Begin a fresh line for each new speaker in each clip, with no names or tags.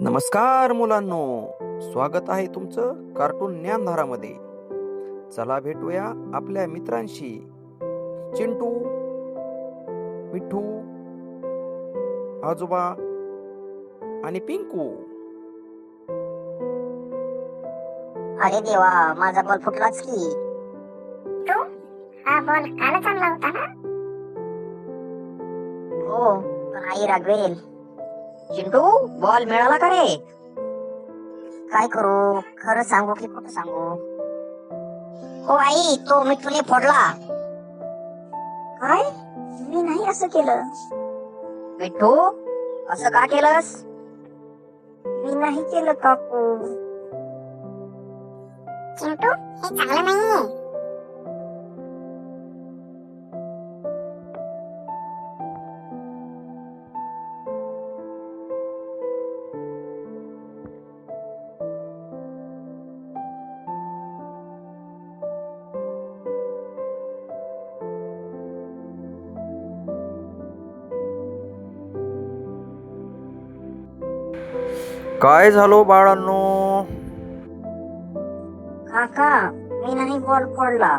नमस्कार मुलांनो. स्वागत आहे तुमचं कार्टून ज्ञानधारामध्ये. चला भेटूया आपल्या मित्रांशी. चिंटू मिठू आजोबा आणि पिंकू.
अरे देवा माझा बॉल फुटलाच की.
तू? हा बॉल कालच आणला होता ना?
हो पण आई रागवेल. चिंटू बॉल मिळाला का रे? काय करू? खरं सांगू की खोट सांगू? हो आई तो मिठूने फोडला. काय? मी नाही असं केलं. मिठू असं का केलंस? मी नाही केलं काकू.
चिंटू हे चांगलं नाहीये.
काय झालो बाळांनो?
काका मी नाही बॉल फोडला.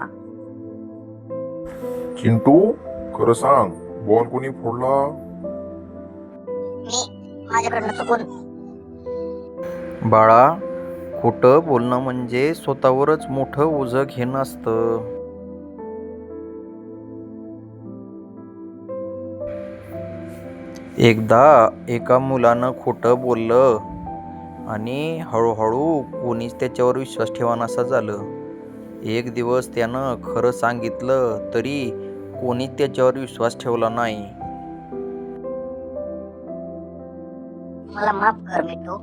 चिंटू खरं सांग बॉल कोणी फोडला?
मी माझ्याकडनं चुकून.
बाळा खोटं बोलणं म्हणजे स्वतःवरच मोठं ओझं घेणं असतं. एकदा एका मुलानं खोटं बोललं. आणि हळूहळू कोणीच त्याच्यावर विश्वास ठेवानासा झालं. एक दिवस त्यानं खरं सांगितलं तरी कोणीच त्याच्यावर विश्वास ठेवला नाही.
मला माफ कर मिठू.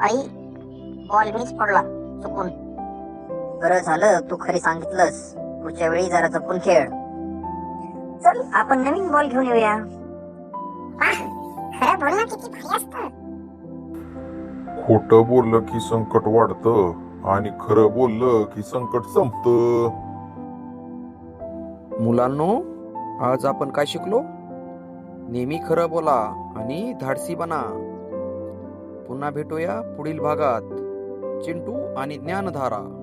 आई बॉल मीच पडला चुकून. बरं झालं तू खरी सांगितलंस. पुढच्या वेळी जरा जपून खेळ. चल आपण नवीन बॉल घेऊन येऊया.
वाह खरं बोलणं किती भारी असतं.
खोटं बोललं की संकट वाढतं आणि खरं बोललं की संकट संपतं.
मुलांनो आज आपण काय शिकलो? नेहमी खरं बोला आणि धाडसी बना. पुन्हा भेटूया पुढील भागात. चिंटू आणि ज्ञानधारा.